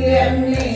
Liam, me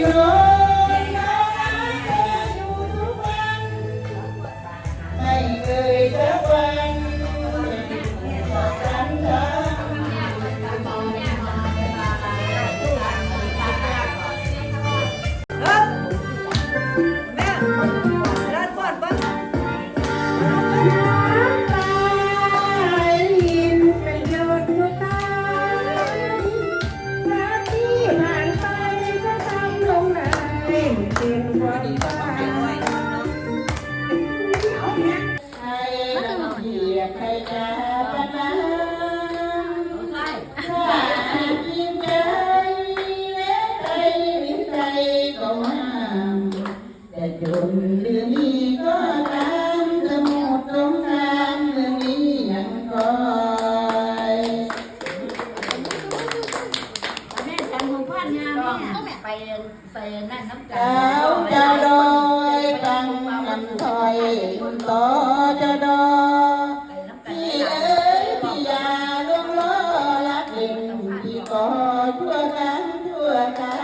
you know ไปนั่นน้ำกัน Cháu cho đôi tăng นถอยต่อจะดอพี่เอ๋ยพี่ยาล่วงล้อรักเด่นพี่กอดทั่วทั้งทั่วกัน